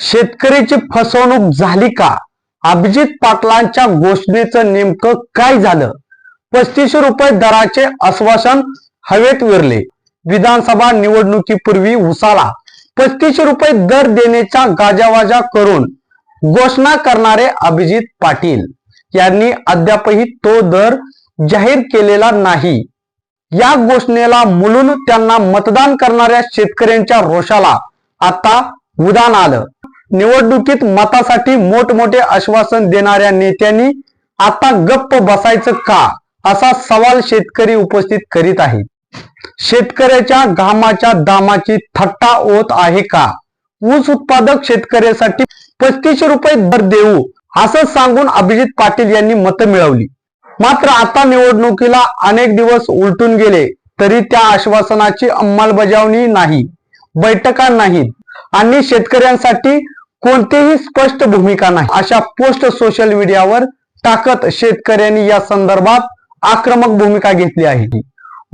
शेतकऱ्याची फसवणूक झाली का? अभिजित पाटलांच्या घोषणेचं नेमकं काय झालं? पस्तीसशे रुपये दराचे आश्वासन हवेत विरले. विधानसभा निवडणुकीपूर्वी उसाला पस्तीसशे रुपये दर देण्याचा गाजावाजा करून घोषणा करणारे अभिजित पाटील यांनी अद्यापही तो दर जाहीर केलेला नाही. या घोषणेला मुलून त्यांना मतदान करणाऱ्या शेतकऱ्यांच्या रोषाला आता उदान आलं. निवडणुकीत मतासाठी मोठमोठे आश्वासन देणाऱ्या नेत्यांनी आता गप्प बसायचं का? असा सवाल शेतकरी उपस्थित करीत आहेत. शेतकऱ्याच्या घामाच्या दामाची थट्टा होत आहे का? ऊस उत्पादक शेतकऱ्यासाठी पस्तीसशे रुपये दर देऊ असं सांगून अभिजित पाटील यांनी मतं मिळवली. मात्र आता निवडणुकीला अनेक दिवस उलटून गेले तरी त्या आश्वासनाची अंमलबजावणी नाही बैठका नाहीत. आणि शेतकऱ्यांसाठी कोणतीही स्पष्ट भूमिका नाही. अशा पोस्ट सोशल मीडियावर टाकत शेतकऱ्यांनी या संदर्भात आक्रमक भूमिका घेतली आहे.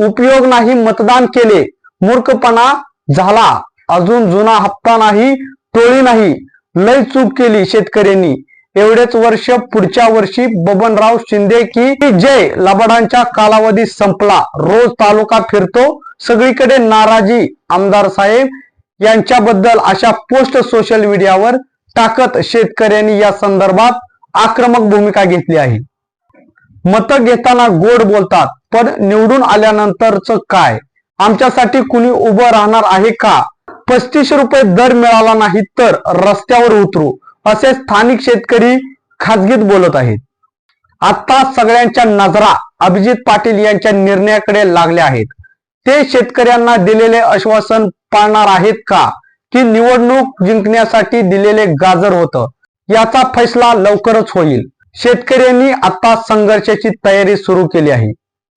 उपयोग नाही मतदान केले मूर्खपणा झाला. अजून जुना हप्ता नाही टोळी नाही. लय चूक केली शेतकऱ्यांनी. एवढेच वर्ष पुढच्या वर्षी बबनराव शिंदे की जय लबाडांच्या कालावधी संपला. रोज तालुका फिरतो. सगळीकडे नाराजी. आमदार साहेब यांच्याबद्दल अशा पोस्ट सोशल मीडियावर टाकत शेतकऱ्यांनी या संदर्भात आक्रमक भूमिका घेतली आहे. मतं घेताना गोड बोलतात पण निवडून आल्यानंतरच काय? आमच्यासाठी कुणी उभं राहणार आहे का? पस्तीस रुपये दर मिळाला नाही तर रस्त्यावर उतरू असे स्थानिक शेतकरी खाजगीत बोलत आहेत. आता सगळ्यांच्या नजरा अभिजित पाटील यांच्या निर्णयाकडे लागल्या आहेत. ते शेतकऱ्यांना दिलेले आश्वासन पाळणार आहेत का? की निवडणूक जिंकण्यासाठी दिलेले गाजर होतं? याचा फैसला लवकरच होईल. शेतकऱ्यांनी आता संघर्षाची तयारी सुरू केली आहे.